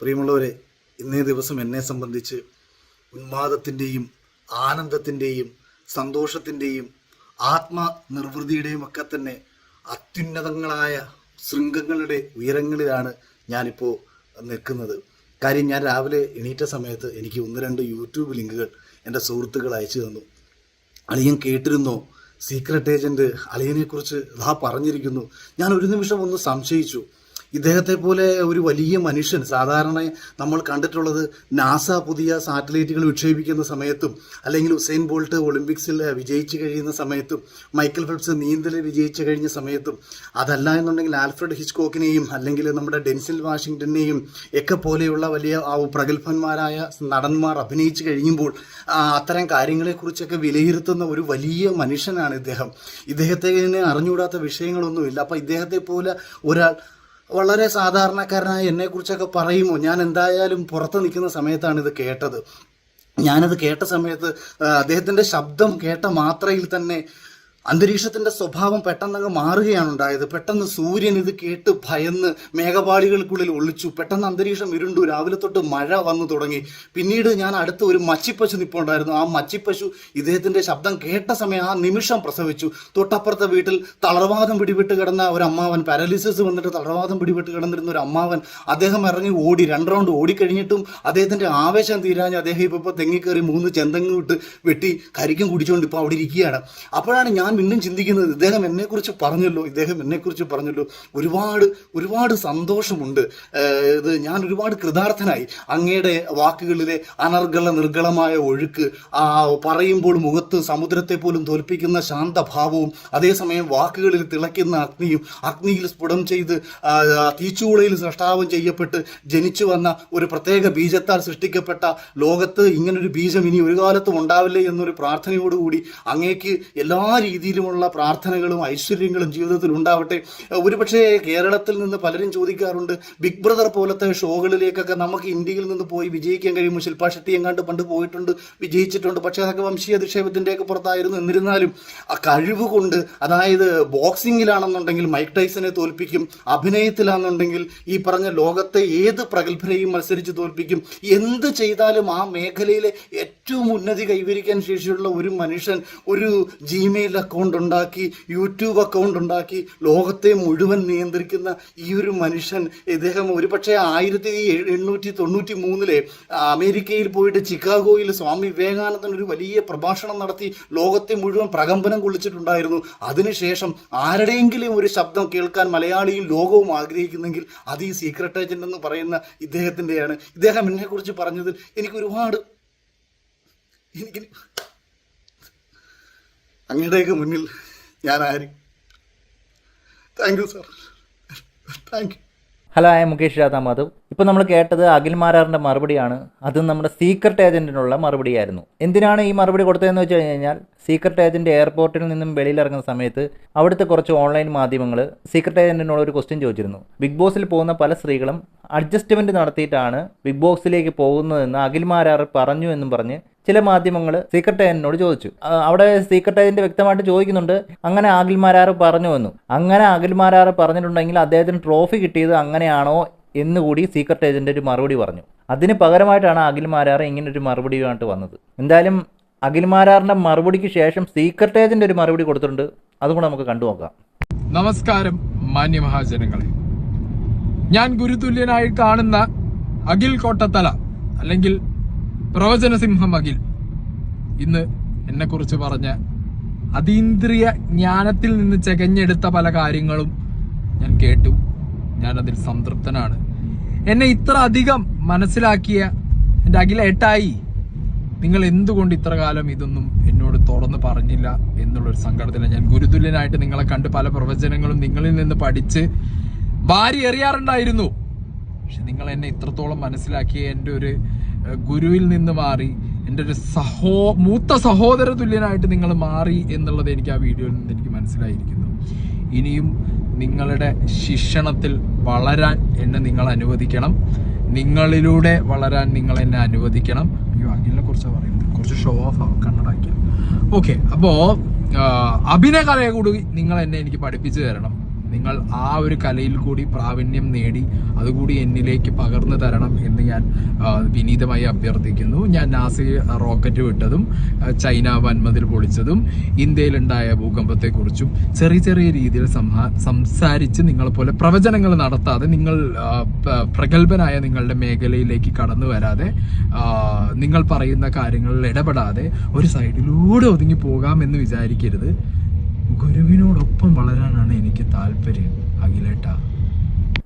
പ്രിയമുള്ളവരെ ഇന്നേ ദിവസം എന്നെ സംബന്ധിച്ച് ഉന്മാദത്തിന്റെയും ആനന്ദത്തിന്റെയും സന്തോഷത്തിന്റെയും ആത്മനിർവൃതിയുടെയും ഒക്കെ തന്നെ അത്യുന്നതങ്ങളായ ശൃംഗങ്ങളുടെ ഉയരങ്ങളിലാണ് ഞാനിപ്പോൾ നിൽക്കുന്നത്. കാര്യം ഞാൻ രാവിലെ എണീറ്റ സമയത്ത് എനിക്ക് ഒന്ന് രണ്ട് യൂട്യൂബ് ലിങ്കുകൾ എന്റെ സുഹൃത്തുക്കൾ അയച്ചു തന്നു. അളിയൻ കേട്ടിരുന്നോ? സീക്രട്ട് ഏജന്റ് അളിയനെക്കുറിച്ച് ഇതാ പറഞ്ഞിരിക്കുന്നു. ഞാൻ ഒരു നിമിഷം ഒന്ന് സംശയിച്ചു. ഇദ്ദേഹത്തെ പോലെ ഒരു വലിയ മനുഷ്യൻ സാധാരണ നമ്മൾ കണ്ടിട്ടുള്ളത് നാസ പുതിയ സാറ്റലൈറ്റുകൾ വിക്ഷേപിക്കുന്ന സമയത്തും അല്ലെങ്കിൽ ഉസൈൻ ബോൾട്ട് ഒളിമ്പിക്സിൽ വിജയിച്ചു കഴിയുന്ന സമയത്തും മൈക്കൽ ഫെൽപ്സ് നീന്തൽ വിജയിച്ചു കഴിഞ്ഞ സമയത്തും അതല്ല എന്നുണ്ടെങ്കിൽ ആൽഫ്രഡ് ഹിച്ച്കോക്കിനെയും അല്ലെങ്കിൽ നമ്മുടെ ഡെൻസിൽ വാഷിങ്ടനെയും ഒക്കെ പോലെയുള്ള വലിയ പ്രഗത്ഭന്മാരായ നടന്മാർ അഭിനയിച്ചു കഴിയുമ്പോൾ അത്തരം കാര്യങ്ങളെക്കുറിച്ചൊക്കെ വിലയിരുത്തുന്ന ഒരു വലിയ മനുഷ്യനാണ് ഇദ്ദേഹം. ഇദ്ദേഹത്തെ അറിഞ്ഞുകൂടാത്ത വിഷയങ്ങളൊന്നുമില്ല. അപ്പം ഇദ്ദേഹത്തെ പോലെ ഒരാൾ വളരെ സാധാരണക്കാരനായ എന്നെക്കുറിച്ചൊക്കെ പറയുമോ? ഞാൻ എന്തായാലും പുറത്ത് നിൽക്കുന്ന സമയത്താണ് ഇത് കേട്ടത്. ഞാനത് കേട്ട സമയത്ത് അദ്ദേഹത്തിന്റെ ശബ്ദം കേട്ട മാത്രയിൽ തന്നെ അന്തരീക്ഷത്തിന്റെ സ്വഭാവം പെട്ടെന്നങ്ങ് മാറുകയാണ് ഉണ്ടായത്. പെട്ടെന്ന് സൂര്യൻ ഇത് കേട്ട് ഭയന്ന് മേഘപാളികൾക്കുള്ളിൽ ഒളിച്ചു. പെട്ടെന്ന് അന്തരീക്ഷം ഇരുണ്ടു. രാവിലെ തൊട്ട് മഴ വന്നു തുടങ്ങി. പിന്നീട് ഞാൻ അടുത്ത് ഒരു മച്ചിപ്പശു നിപ്പുണ്ടായിരുന്നു. ആ മച്ചിപ്പശു ഇദ്ദേഹത്തിന്റെ ശബ്ദം കേട്ട സമയം ആ നിമിഷം പ്രസവിച്ചു. തൊട്ടപ്പുറത്തെ വീട്ടിൽ തളർവാദം പിടിപെട്ട് കിടന്ന ഒരു അമ്മാവൻ പാരലിസിസ് വന്നിട്ട് തളർവാദം പിടിപെട്ട് കിടന്നിരുന്ന ഒരു അമ്മാവൻ അദ്ദേഹം ഇറങ്ങി ഓടി രണ്ട് റൗണ്ട് ഓടിക്കഴിഞ്ഞിട്ടും അദ്ദേഹത്തിന്റെ ആവേശം തീരാഞ്ഞ് അദ്ദേഹം ഇപ്പോൾ തെങ്ങിക്കേറി മൂന്ന് ചെന്തങ്ങ് വിട്ട് വെട്ടി കരിക്കും കുടിച്ചുകൊണ്ട് ഇപ്പൊ അവിടെ ഇരിക്കുകയാണ്. അപ്പോഴാണ് ഞാൻ വീണ്ടും ചിന്തിക്കുന്നത് ഇദ്ദേഹം എന്നെക്കുറിച്ച് പറഞ്ഞല്ലോ ഇദ്ദേഹം എന്നെക്കുറിച്ച് പറഞ്ഞല്ലോ. ഒരുപാട് ഒരുപാട് സന്തോഷമുണ്ട്. ഇത് ഞാൻ ഒരുപാട് കൃതാർത്ഥനായി അങ്ങയുടെ വാക്കുകളിലെ അനർഗള നിർഗളമായ ഒഴുക്ക് ആ പറയുമ്പോൾ മുഖത്ത് സമുദ്രത്തെ പോലും തോൽപ്പിക്കുന്ന ശാന്തഭാവവും അതേസമയം വാക്കുകളിൽ തിളയ്ക്കുന്ന അഗ്നിയും അഗ്നിയിൽ സ്ഫുടം ചെയ്ത് തീച്ചൂളയിൽ സൃഷ്ടാവം ചെയ്യപ്പെട്ട് ജനിച്ചു വന്ന ഒരു പ്രത്യേക ബീജത്താൽ സൃഷ്ടിക്കപ്പെട്ട ലോകത്ത് ഇങ്ങനൊരു ബീജം ഇനി ഒരു കാലത്തും ഉണ്ടാവില്ലേ എന്നൊരു പ്രാർത്ഥനയോടുകൂടി അങ്ങേക്ക് എല്ലാ രീതിയിലുമുള്ള പ്രാർത്ഥനകളും ഐശ്വര്യങ്ങളും ജീവിതത്തിൽ ഉണ്ടാവട്ടെ. ഒരുപക്ഷെ കേരളത്തിൽ നിന്ന് പലരും ചോദിക്കാറുണ്ട് ബിഗ് ബ്രദർ പോലത്തെ ഷോകളിലേക്കൊക്കെ നമുക്ക് ഇന്ത്യയിൽ നിന്ന് പോയി വിജയിക്കാൻ കഴിയുമ്പോൾ ശില്പ ഷെട്ടി എങ്ങാണ്ട് പണ്ട് പോയിട്ടുണ്ട് വിജയിച്ചിട്ടുണ്ട്. പക്ഷേ അതൊക്കെ വംശീയ അധിക്ഷേപത്തിന്റെയൊക്കെ പുറത്തായിരുന്നു. എന്നിരുന്നാലും ആ കഴിവ് കൊണ്ട് അതായത് ബോക്സിങ്ങിലാണെന്നുണ്ടെങ്കിൽ മൈക്ക് ടൈസനെ തോൽപ്പിക്കും അഭിനയത്തിലാണെന്നുണ്ടെങ്കിൽ ഈ പറഞ്ഞ ലോകത്തെ ഏത് പ്രഗത്ഭരെയും മത്സരിച്ച് തോൽപ്പിക്കും. എന്ത് ചെയ്താലും ആ മേഖലയിലെ ഏറ്റവും ഉന്നതി കൈവരിക്കാൻ ശേഷിയുള്ള ഒരു മനുഷ്യൻ ഒരു ജിമെയിൽ അക്കൗണ്ട് ഉണ്ടാക്കി യൂട്യൂബ് അക്കൗണ്ട് ഉണ്ടാക്കി ലോകത്തെ മുഴുവൻ നിയന്ത്രിക്കുന്ന ഈ ഒരു മനുഷ്യൻ ഇദ്ദേഹം ഒരുപക്ഷെ ആയിരത്തി എണ്ണൂറ്റി തൊണ്ണൂറ്റി മൂന്നിലെ അമേരിക്കയിൽ പോയിട്ട് ചിക്കാഗോയിൽ സ്വാമി വിവേകാനന്ദൻ ഒരു വലിയ പ്രഭാഷണം നടത്തി ലോകത്തെ മുഴുവൻ പ്രകമ്പനം കൊള്ളിച്ചിട്ടുണ്ടായിരുന്നു. അതിനുശേഷം ആരുടെയെങ്കിലും ഒരു ശബ്ദം കേൾക്കാൻ മലയാളിയും ലോകവും ആഗ്രഹിക്കുന്നെങ്കിൽ അത് ഈ സീക്രട്ട് ഏജന്റ് എന്ന് പറയുന്ന ഇദ്ദേഹത്തിന്റെയാണ്. ഇദ്ദേഹം എന്നെക്കുറിച്ച് പറഞ്ഞതിൽ എനിക്ക് ഒരുപാട് എനിക്ക് അങ്ങയുടെയൊക്കെ മുന്നിൽ ഞാൻ ആര് thank you sir thank you hello I Mukesh Radha Madhav ഇപ്പോൾ നമ്മൾ കേട്ടത് അഖിൽ മാരാറിന്റെ മറുപടിയാണ്. അത് നമ്മുടെ സീക്രട്ട് ഏജന്റിനുള്ള മറുപടിയായിരുന്നു. എന്തിനാണ് ഈ മറുപടി കൊടുത്തതെന്ന് വെച്ച് കഴിഞ്ഞാൽ സീക്രട്ട് ഏജന്റ് എയർപോർട്ടിൽ നിന്നും വെളിയിലിറങ്ങുന്ന സമയത്ത് അവിടുത്തെ കുറച്ച് ഓൺലൈൻ മാധ്യമങ്ങൾ സീക്രട്ട് ഏജന്റിനോട് ഒരു ക്വസ്റ്റ്യൻ ചോദിച്ചിരുന്നു. ബിഗ് ബോസിൽ പോകുന്ന പല സ്ത്രീകളും അഡ്ജസ്റ്റ്മെന്റ് നടത്തിയിട്ടാണ് ബിഗ് ബോക്സിലേക്ക് പോകുന്നതെന്ന് അഖിൽ മാരാർ പറഞ്ഞു എന്നും പറഞ്ഞ് ചില മാധ്യമങ്ങൾ സീക്രട്ട് ഏജന്റിനോട് ചോദിച്ചു. അവിടെ സീക്രട്ട് ഏജന്റ് വ്യക്തമായിട്ട് ചോദിക്കുന്നുണ്ട് അങ്ങനെ അഖിൽമാരാർ പറഞ്ഞു എന്നും. അങ്ങനെ അഖിൽമാരാർ പറഞ്ഞിട്ടുണ്ടെങ്കിൽ അദ്ദേഹത്തിന് ട്രോഫി കിട്ടിയത് അങ്ങനെയാണോ എന്നുകൂടി സീക്രട്ട് ഏജന്റ് ഒരു മറുപടി പറഞ്ഞു. അതിന് പകരമായിട്ടാണ് അഖിൽമാരാർ ഇങ്ങനെ ഒരു മറുപടിയുമായിട്ട് വന്നത്. എന്തായാലും അഖിൽമാരാറിന്റെ മറുപടിക്ക് ശേഷം സീക്രട്ട് ഏജന്റ് ഒരു മറുപടി കൊടുത്തിട്ടുണ്ട്. അതും കൂടെ നമുക്ക് കണ്ടു നോക്കാം നമസ്കാരം മാന്യമഹാജനങ്ങളെ. ഞാൻ ഗുരുതുല്യനായി കാണുന്ന അഖിൽ കോട്ടത്തല അല്ലെങ്കിൽ പ്രവചനസിംഹം അഖിൽ ഇന്ന് എന്നെക്കുറിച്ച് പറഞ്ഞ അതീന്ദ്രിയ ജ്ഞാനത്തിൽ നിന്ന് ചെകഞ്ഞെടുത്ത പല കാര്യങ്ങളും ഞാൻ കേട്ടു. ഞാൻ അതിൽ സംതൃപ്തനാണ്. എന്നെ ഇത്ര അധികം മനസ്സിലാക്കിയ എന്റെ അഖില ഏട്ടായി നിങ്ങൾ എന്തുകൊണ്ട് ഇത്ര കാലം ഇതൊന്നും എന്നോട് തുറന്ന് പറഞ്ഞില്ല എന്നുള്ളൊരു സങ്കടത്തിലാണ് ഞാൻ. ഗുരുതുല്യനായിട്ട് നിങ്ങളെ കണ്ട് പല പ്രവചനങ്ങളും നിങ്ങളിൽ നിന്ന് പഠിച്ച് വാരി എറിയാറുണ്ടായിരുന്നു. പക്ഷെ നിങ്ങൾ എന്നെ ഇത്രത്തോളം മനസ്സിലാക്കിയ എന്റെ ഒരു ഗുരുവിൽ നിന്ന് മാറി എന്റെ ഒരു സഹോ മൂത്ത സഹോദര തുല്യനായിട്ട് നിങ്ങൾ മാറി എന്നുള്ളത് എനിക്ക് ആ വീഡിയോയിൽ നിന്ന് എനിക്ക് മനസ്സിലായിരിക്കുന്നു. ഇനിയും നിങ്ങളുടെ ശിക്ഷണത്തിൽ വളരാൻ എന്നെ നിങ്ങൾ അനുവദിക്കണം. നിങ്ങളിലൂടെ വളരാൻ നിങ്ങൾ എന്നെ അനുവദിക്കണം. അയ്യോ അഖിലിനെ കുറിച്ച് പറയുന്നത്? കുറച്ച് ഷോ ഓഫ് ആവും കണ്ണടാക്കിയ ഓക്കെ അപ്പോ ആ, അഭിനയ കലയെ കൂടി നിങ്ങൾ എന്നെ എനിക്ക് പഠിപ്പിച്ചു തരണം. നിങ്ങൾ ആ ഒരു കലയിൽ കൂടി പ്രാവീണ്യം നേടി അതുകൂടി എന്നിലേക്ക് പകർന്നു തരണം എന്ന് ഞാൻ വിനീതമായി അഭ്യർത്ഥിക്കുന്നു. ഞാൻ നാസി റോക്കറ്റ് വിട്ടതും ചൈന വൻമതിൽ പൊളിച്ചതും ഇന്ത്യയിലുണ്ടായ ഭൂകമ്പത്തെക്കുറിച്ചും ചെറിയ ചെറിയ രീതിയിൽ സംസാരിച്ച് നിങ്ങളെപ്പോലെ പ്രവചനങ്ങൾ നടത്താതെ നിങ്ങൾ പ്രഗത്ഭനായ നിങ്ങളുടെ മേഖലയിലേക്ക് കടന്നു വരാതെ നിങ്ങൾ പറയുന്ന കാര്യങ്ങളിൽ ഇടപെടാതെ ഒരു സൈഡിലൂടെ ഒതുങ്ങി പോകാമെന്ന് വിചാരിക്കരുത്. ഗുരുവിനോടൊപ്പം വളരാനാണ് എനിക്ക് താല്പര്യം. അഖിലേട്ട.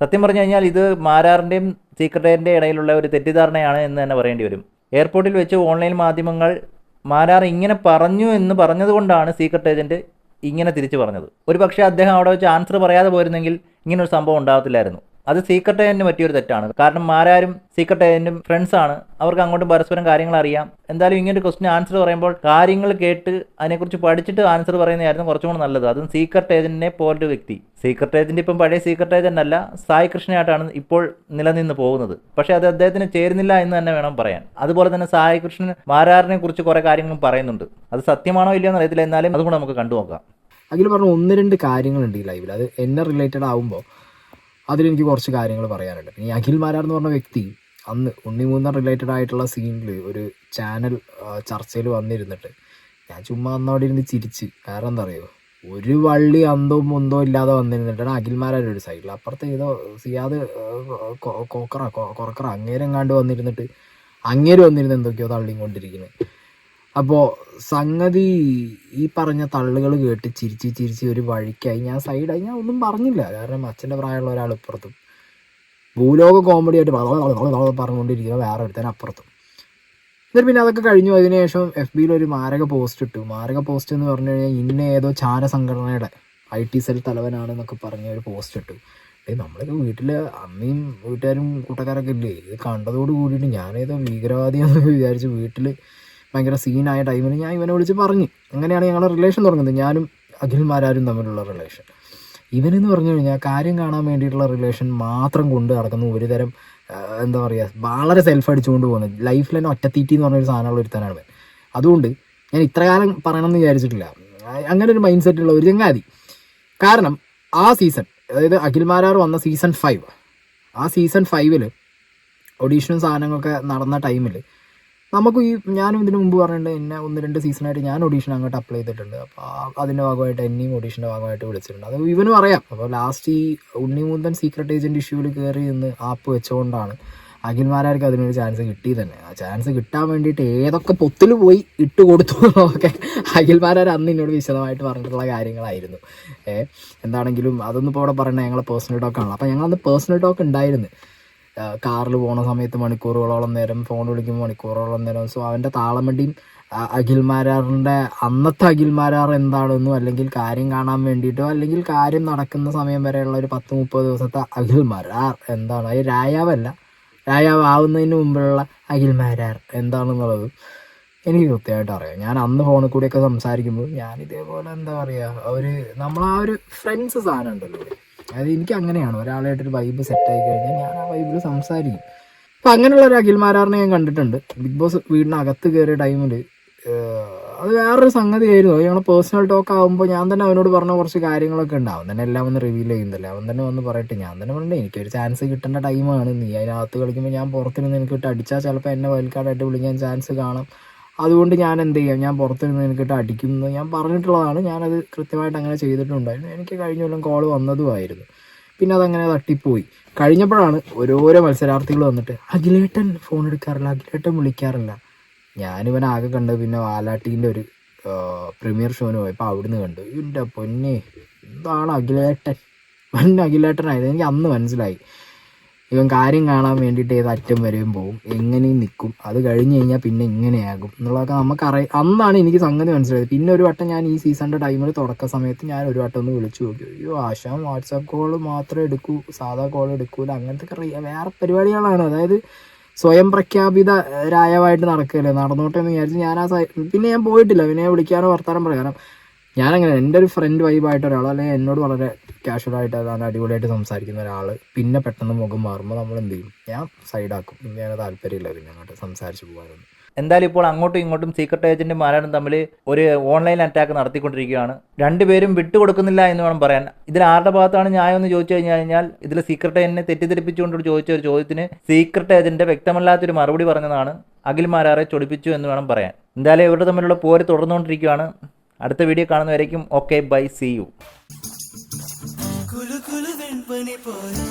സത്യം പറഞ്ഞു കഴിഞ്ഞാൽ ഇത് മാരാറിന്റെയും സീക്രട്ട് ഏജന്റിന്റെ ഇടയിലുള്ള ഒരു തെറ്റിദ്ധാരണയാണ് എന്ന് തന്നെ പറയേണ്ടി വരും. എയർപോർട്ടിൽ വെച്ച് ഓൺലൈൻ മാധ്യമങ്ങൾ മാരാർ ഇങ്ങനെ പറഞ്ഞു എന്ന് പറഞ്ഞതുകൊണ്ടാണ് സീക്രട്ട് ഏജന്റ് ഇങ്ങനെ തിരിച്ചു പറഞ്ഞത്. ഒരു പക്ഷേ അദ്ദേഹം അവിടെ വെച്ച് ആൻസർ പറയാതെ പോയിരുന്നെങ്കിൽ ഇങ്ങനൊരു സംഭവം ഉണ്ടാകത്തില്ലായിരുന്നു. അത് സീക്രട്ട് ഏജന്റിന് പറ്റിയൊരു തെറ്റാണ്. കാരണം ആരാരും സീക്രട്ട് ഏജന്റും ഫ്രണ്ട്സ് ആണ്. അവർക്ക് അങ്ങോട്ടും പരസ്പരം കാര്യങ്ങൾ അറിയാം. എന്തായാലും ഇങ്ങനെ ഒരു ക്വസ്റ്റിന് ആൻസർ പറയുമ്പോൾ കാര്യങ്ങൾ കേട്ട് അതിനെക്കുറിച്ച് പഠിച്ചിട്ട് ആൻസർ പറയുന്നതായിരുന്നു കുറച്ചും കൂടി നല്ലത്. അതും സീക്രട്ട് ഏജന്റിനെ പോലൊരു വ്യക്തി. സീക്രട്ട് ഏജന്റ് ഇപ്പം പഴയ സീക്രട്ട് ഏജന്റ് അല്ല സായി കൃഷ്ണയായിട്ടാണ് ഇപ്പോൾ നിലനിന്ന് പോകുന്നത്. പക്ഷേ അത് അദ്ദേഹത്തിന് ചേരുന്നില്ല എന്ന് തന്നെ വേണം പറയാൻ. അതുപോലെ തന്നെ സായി കൃഷ്ണൻ മാരാറിനെ കുറിച്ച് കുറേ കാര്യങ്ങളും പറയുന്നുണ്ട്. അത് സത്യമാണോ ഇല്ലയോ എന്ന് അറിയത്തില്ല എന്നാലും അതുകൂടെ നമുക്ക് കണ്ടു നോക്കാം അഖിൽ പറഞ്ഞ ഒന്ന് രണ്ട് കാര്യങ്ങളുണ്ട് ഈ ലൈവിൽ അത് എന്നെ റിലേറ്റഡ് ആവുമ്പോൾ അതിലെനിക്ക് കുറച്ച് കാര്യങ്ങൾ പറയാനുണ്ട് ഈ അഖിൽ മാരാർ എന്ന് പറഞ്ഞ വ്യക്തി അന്ന് ഉണ്ണിമൂന്ന റിലേറ്റഡ് ആയിട്ടുള്ള സീനിൽ ഒരു ചാനൽ ചർച്ചയിൽ വന്നിരുന്നിട്ട് ഞാൻ ചുമ്മാ അന്നവിടെ ഇരുന്ന് ചിരിച്ച് കാരണം എന്താ പറയുക ഒരു വള്ളി അന്തോ മുന്തോ ഇല്ലാതെ വന്നിരുന്നിട്ടാണ് അഖിൽമാരാർ ഒരു സൈഡിൽ അപ്പുറത്തെ ഏതോ സിയാദ് കോക്കറ കൊറക്കറ അങ്ങേരെങ്ങാണ്ട് വന്നിരുന്നിട്ട് അങ്ങേര് വന്നിരുന്ന് എന്തൊക്കെയോ തള്ളിയും കൊണ്ടിരിക്കുന്നത് അപ്പോൾ സംഗതി ഈ പറഞ്ഞ തള്ളുകൾ കേട്ട് ചിരിച്ച് ചിരിച്ച് ഒരു വഴിക്കായി. ഞാൻ സൈഡായി. ഞാൻ ഒന്നും പറഞ്ഞില്ല. കാരണം അച്ഛന്റെ പ്രായമുള്ള ഒരാൾ ഇപ്പുറത്തും. ഭൂലോക കോമഡി ആയിട്ട് പറഞ്ഞുകൊണ്ടിരിക്കുക വേറെ ഒരുത്തൻ അപ്പുറത്തും. എന്നിട്ട് പിന്നെ അതൊക്കെ കഴിഞ്ഞു. അതിനുശേഷം എഫ് ബിയിൽ ഒരു മാരക പോസ്റ്റ് ഇട്ടു. മാരക പോസ്റ്റ് എന്ന് പറഞ്ഞു കഴിഞ്ഞാൽ ഇന്ന ഏതോ ചാര സംഘടനയുടെ ഐ ടി സെൽ തലവനാണെന്നൊക്കെ പറഞ്ഞ ഒരു പോസ്റ്റ് ഇട്ടു. ഏയ് നമ്മളൊക്കെ വീട്ടിൽ അമ്മയും വീട്ടുകാരും കൂട്ടക്കാരൊക്കെ ഇല്ലേ? ഇത് കണ്ടതോട് കൂടിയിട്ട് ഞാനേതോ ഭീകരവാദിയാണെന്ന് വിചാരിച്ച് വീട്ടിൽ ഭയങ്കര സീനായ ടൈമിൽ ഞാൻ ഇവനെ വിളിച്ച് പറഞ്ഞു. അങ്ങനെയാണ് ഞങ്ങളുടെ റിലേഷൻ തുടങ്ങുന്നത്. ഞാനും അഖിൽമാരാരും തമ്മിലുള്ള റിലേഷൻ ഇവനെന്ന് പറഞ്ഞു കഴിഞ്ഞാൽ കാര്യം കാണാൻ വേണ്ടിയിട്ടുള്ള റിലേഷൻ മാത്രം കൊണ്ട് നടക്കുന്ന. ഒരു തരം എന്താ പറയുക വളരെ സെൽഫ് അടിച്ചുകൊണ്ട് പോകുന്നത് ലൈഫിൽ തന്നെ ഒറ്റത്തീറ്റി എന്ന് പറഞ്ഞൊരു സാധനമുള്ള ഒരുത്തനാണ് അതുകൊണ്ട് ഞാൻ ഇത്രകാലം പറയണമെന്ന് വിചാരിച്ചിട്ടില്ല. അങ്ങനെ ഒരു മൈൻഡ് സെറ്റുള്ള ഒരു ചങ്ങാതി. കാരണം ആ സീസൺ അതായത് അഖിൽമാരാർ വന്ന സീസൺ ഫൈവ് ആ സീസൺ ഫൈവിൽ ഒഡീഷനും സാധനങ്ങളൊക്കെ നടന്ന ടൈമിൽ നമുക്ക് ഈ ഞാനും ഇതിന് മുമ്പ് പറഞ്ഞിട്ടുണ്ട് എന്നെ ഒന്ന് രണ്ട് സീസണായിട്ട് ഞാൻ ഓഡീഷൻ അങ്ങോട്ട് അപ്ലൈ ചെയ്തിട്ടുണ്ട്. അപ്പോൾ അതിന്റെ ഭാഗമായിട്ട് എന്നെയും ഓഡീഷന്റെ ഭാഗമായിട്ട് വിളിച്ചിട്ടുണ്ട്. അത് ഇവനും അറിയാം. അപ്പോൾ ലാസ്റ്റ് ഈ ഉണ്ണി ഉണ്ണിമൂന്തൻ സീക്രട്ട് ഏജന്റ് ഇഷ്യൂവിൽ കയറി നിന്ന് ആപ്പ് വെച്ചുകൊണ്ടാണ് അഖിൽമാരാർക്ക് അതിനൊരു ചാൻസ് കിട്ടി തന്നെ. ആ ചാൻസ് കിട്ടാൻ വേണ്ടിയിട്ട് ഏതൊക്കെ പൊത്തിൽ പോയി ഇട്ട് കൊടുത്തു എന്നൊക്കെ അഖിൽമാരാർ അന്ന് എന്നോട് വിശദമായിട്ട് പറഞ്ഞിട്ടുള്ള കാര്യങ്ങളായിരുന്നു. ഏഹ് എന്താണെങ്കിലും അതൊന്നും ഇപ്പോൾ ഇവിടെ പറയണേ ഞങ്ങളെ പേഴ്സണൽ ടോക്കാണല്ലോ അപ്പോൾ ഞങ്ങളന്ന് പേഴ്സണൽ ടോക്ക് ഉണ്ടായിരുന്നു. കാറിൽ പോണ സമയത്ത് മണിക്കൂറുകളോളം നേരം ഫോൺ വിളിക്കുമ്പോൾ മണിക്കൂറുകളോളം നേരം. സോ അവന്റെ താളമണ്ടിയും അഖിൽ അഖിൽമാരാറിന്റെ അന്നത്തെ അഖിൽമാരാർ എന്താണെന്നോ അല്ലെങ്കിൽ കാര്യം കാണാൻ വേണ്ടിയിട്ടോ അല്ലെങ്കിൽ കാര്യം നടക്കുന്ന സമയം വരെയുള്ള ഒരു പത്ത് മുപ്പത് ദിവസത്തെ അഖിൽമാരാർ എന്താണ്? അത് രായാവല്ല. രായാവ് ആവുന്നതിന് മുമ്പുള്ള അഖിൽമാരാർ എന്താണെന്നുള്ളത് എനിക്ക് കൃത്യമായിട്ട് അറിയാം. ഞാൻ അന്ന് ഫോണിൽ കൂടിയൊക്കെ സംസാരിക്കുമ്പോൾ ഞാൻ ഇതേപോലെ എന്താ പറയുക ഒരു നമ്മളാ ഒരു ഫ്രണ്ട്സ് സാധനം ഉണ്ടല്ലോ. അതായത് എനിക്ക് അങ്ങനെയാണ്. ഒരാളായിട്ടൊരു വൈബ് സെറ്റ് ആയി കഴിഞ്ഞാൽ ഞാൻ ആ വൈബിൽ സംസാരിക്കും. അപ്പം അങ്ങനെയുള്ള ഒരു അഖിൽമാരാറിനെ ഞാൻ കണ്ടിട്ടുണ്ട്. ബിഗ് ബോസ് വീടിനകത്ത് കയറിയ ടൈമിൽ അത് വേറൊരു സംഗതിയായിരുന്നു. ഞങ്ങൾ പേഴ്സണൽ ടോക്ക് ആകുമ്പോൾ ഞാൻ തന്നെ അവനോട് പറഞ്ഞ കുറച്ച് കാര്യങ്ങളൊക്കെ ഉണ്ട് അവൻ തന്നെ എല്ലാം ഒന്ന് റിവീൽ ചെയ്യുന്നില്ല? അവൻ തന്നെ വന്ന് പറയട്ടെ. ഞാൻ തന്നെ പറഞ്ഞിട്ട് എനിക്കൊരു ചാൻസ് കിട്ടേണ്ട ടൈമാണ് നീ അതിനകത്ത് കളിക്കുമ്പോൾ ഞാൻ പുറത്തുനിന്ന് എനിക്ക് ഇട്ട് അടിച്ചാൽ ചിലപ്പോൾ എന്നെ വയൽക്കാടായിട്ട് വിളിക്കാൻ ചാൻസ് കാണാം. അതുകൊണ്ട് ഞാൻ എന്ത് ചെയ്യാം? ഞാൻ പുറത്തിരുന്ന് എനിക്കിട്ട് അടിക്കുന്നു ഞാൻ പറഞ്ഞിട്ടുള്ളതാണ്. ഞാനത് കൃത്യമായിട്ട് അങ്ങനെ ചെയ്തിട്ടുണ്ടായിരുന്നു. എനിക്ക് കഴിഞ്ഞ കൊല്ലം കോൾ വന്നതുമായിരുന്നു. പിന്നെ അതങ്ങനെ തട്ടിപ്പോയി. കഴിഞ്ഞപ്പോഴാണ് ഓരോരോ മത്സരാർത്ഥികൾ വന്നിട്ട് അഖിലേട്ടൻ ഫോൺ എടുക്കാറില്ല. അഖിലേട്ടൻ വിളിക്കാറില്ല. ഞാനിവൻ ആകെ കണ്ടത് പിന്നെ വാലാട്ടീന്റെ ഒരു പ്രീമിയർ ഷോന് പോയപ്പോൾ അവിടുന്ന് കണ്ടു. എന്റെ പൊന്നെ എന്താണ് അഖിലേട്ടൻ? വൻ അഖിലേട്ടനായത് എനിക്ക് അന്ന് മനസ്സിലായി. ഇവൻ കാര്യം കാണാൻ വേണ്ടിയിട്ട് ഏത് അറ്റം വരെയും പോകും എങ്ങനെയും നിൽക്കും. അത് കഴിഞ്ഞ് കഴിഞ്ഞാൽ പിന്നെ ഇങ്ങനെയാകും. എന്നുള്ളതൊക്കെ നമുക്ക് അറിയാം അന്നാണ് എനിക്ക് സംഗതി മനസ്സിലായത്. പിന്നെ ഒരു വട്ടം ഞാൻ ഈ സീസണിന്റെ ടൈമിൽ തുടക്ക സമയത്ത് ഞാൻ ഒരു വട്ടം ഒന്ന് വിളിച്ചു നോക്കി. അയ്യോ ആശാൻ വാട്സാപ്പ് കോൾ മാത്രമേ എടുക്കൂ സാധാ കോൾ എടുക്കൂല അങ്ങനത്തെ വേറെ പരിപാടികളാണ്. അതായത് സ്വയം പ്രഖ്യാപിത രായവായിട്ട് നടക്കുകയല്ലേ നടന്നോട്ടെ എന്ന് വിചാരിച്ച് ഞാൻ ആ പിന്നെ ഞാൻ പോയിട്ടില്ല. പിന്നെ വിളിക്കാനോ വർത്താനം പറയാം. കാരണം ഞാനങ്ങനെ എന്റെ ഒരു ഫ്രണ്ട് വൈബായിട്ട് ഒരാൾ അല്ലെങ്കിൽ എന്നോട് വളരെ കാഷ്വലായിട്ട് അതാണ് അടിപൊളിയായിട്ട് സംസാരിക്കുന്ന ഒരാൾ പിന്നെ പെട്ടെന്ന് മുഖം മാറുമ്പോൾ നമ്മൾ എന്ത് ചെയ്യും? ഞാൻ സൈഡാക്കും ഞാൻ താല്പര്യമില്ല പിന്നെ അങ്ങോട്ട് സംസാരിച്ച് പോകാനൊന്നും. എന്തായാലും ഇപ്പോൾ അങ്ങോട്ടും ഇങ്ങോട്ടും സീക്രട്ട് ഏജന്റുമാരും തമ്മിൽ ഒരു ഓൺലൈൻ അറ്റാക്ക് നടത്തിക്കൊണ്ടിരിക്കുകയാണ്. രണ്ടുപേരും വിട്ടുകൊടുക്കുന്നില്ല എന്ന് വേണം പറയാൻ. ഇതിൽ ആരുടെ ഭാഗത്താണ് ന്യായം എന്ന് ചോദിച്ചു കഴിഞ്ഞു കഴിഞ്ഞാൽ ഇതിൽ സീക്രട്ട് എന്നെ തെറ്റിദ്ധരിപ്പിച്ചുകൊണ്ട് ചോദിച്ച ഒരു ചോദ്യത്തിന് സീക്രട്ട് ഏജന്റ് വ്യക്തമല്ലാത്തൊരു മറുപടി പറഞ്ഞതാണ് അഖിൽ മാരാറെ ചൊടിപ്പിച്ചു എന്ന് വേണം പറയാൻ. എന്തായാലും ഇവരുടെ തമ്മിലുള്ള പോര് തുടർന്നുകൊണ്ടിരിക്കുകയാണ്. അടുത്ത വീഡിയോ കാണുന്നവരേക്കും ഓക്കെ ബൈ സി യു. കുലു കുലു വെൺപണി പോലെ.